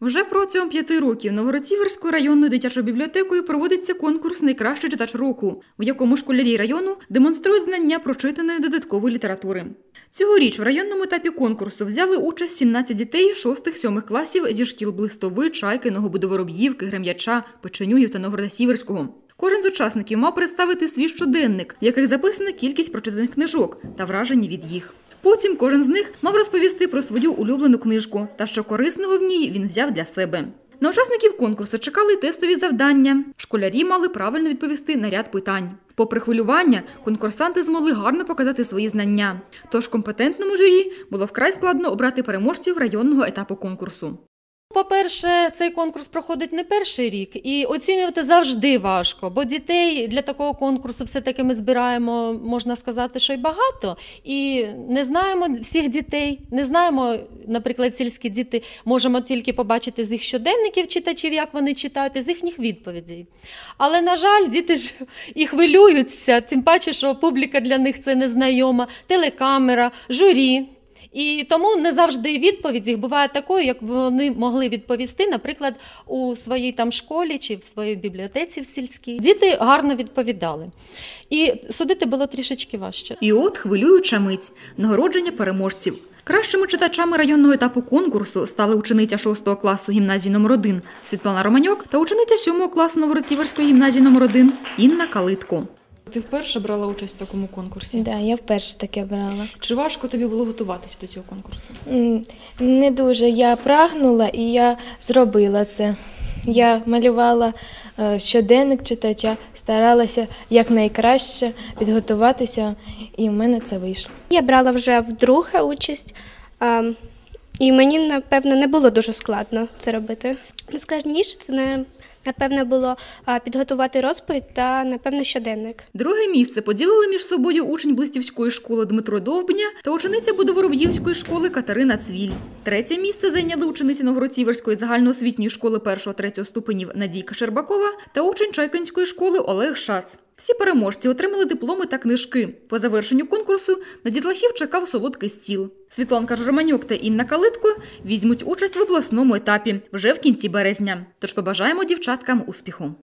Вже протягом п'яти років Новгородцівською районною дитячою бібліотекою проводиться конкурс Найкращий читач року, в якому школярі району демонструють знання прочитаної додаткової літератури. Цьогоріч в районному етапі конкурсу взяли участь 17 дітей 6-7 класів зі шкіл Блистови, Чайки, Новобудовороб'ївки, Грем'яча, Печенюгів та Новгорода Сіверського. Кожен з учасників мав представити свій щоденник, в яких записана кількість прочитаних книжок та враження від їх. Потім кожен з них мав розповісти про свою улюблену книжку та що корисного в ній він взяв для себе. На учасників конкурсу чекали тестові завдання. Школярі мали правильно відповісти на ряд питань. Попри хвилювання, конкурсанти змогли гарно показати свої знання. Тож компетентному журі було вкрай складно обрати переможців районного етапу конкурсу. По-перше, цей конкурс проходить не перший рік, і оцінювати завжди важко, бо дітей для такого конкурсу все-таки ми збираємо, можна сказати, що й багато. І не знаємо всіх дітей, не знаємо, наприклад, сільські діти можемо тільки побачити з їх щоденників читачів, як вони читають, і з їхніх відповідей. Але, на жаль, діти ж і хвилюються, тим паче, що публіка для них це незнайома, телекамера, журі. І тому не завжди відповідь їх буває такою, як вони могли відповісти, наприклад, у своїй там школі чи в своїй бібліотеці в сільській. Діти гарно відповідали. І судити було трішечки важче. І от хвилююча мить нагородження переможців. Кращими читачами районного етапу конкурсу стали учениця 6 класу гімназії номер 1 Світлана Романьок та учениця 7 класу Новороцівської гімназії номер 1 Інна Калитко. Ти вперше брала участь в такому конкурсі? Да, я вперше таке брала. Чи важко тобі було готуватися до цього конкурсу? Не дуже. Я прагнула і я зробила це. Я малювала е, щоденник читача, старалася якнайкраще підготуватися, і в мене це вийшло. Я брала вже вдруге участь, а, і мені, напевно, не було дуже складно це робити. Найскладніше це, не- напевно, було підготувати розповідь та, напевно, щоденник. Друге місце поділили між собою учень Блистівської школи Дмитро Довбня та учениця Будовороб'ївської школи Катерина Цвіль. Третє місце зайняли учениці Новгородцівської загальноосвітньої школи 1-3 ступенів Надійка Щербакова та учень Чайкинської школи Олег Шац. Всі переможці отримали дипломи та книжки. По завершенню конкурсу на дітлахів чекав солодкий стіл. Світланка Жорманюк та Інна Калитко візьмуть участь в обласному етапі вже в кінці березня. Тож побажаємо дівчаткам успіху.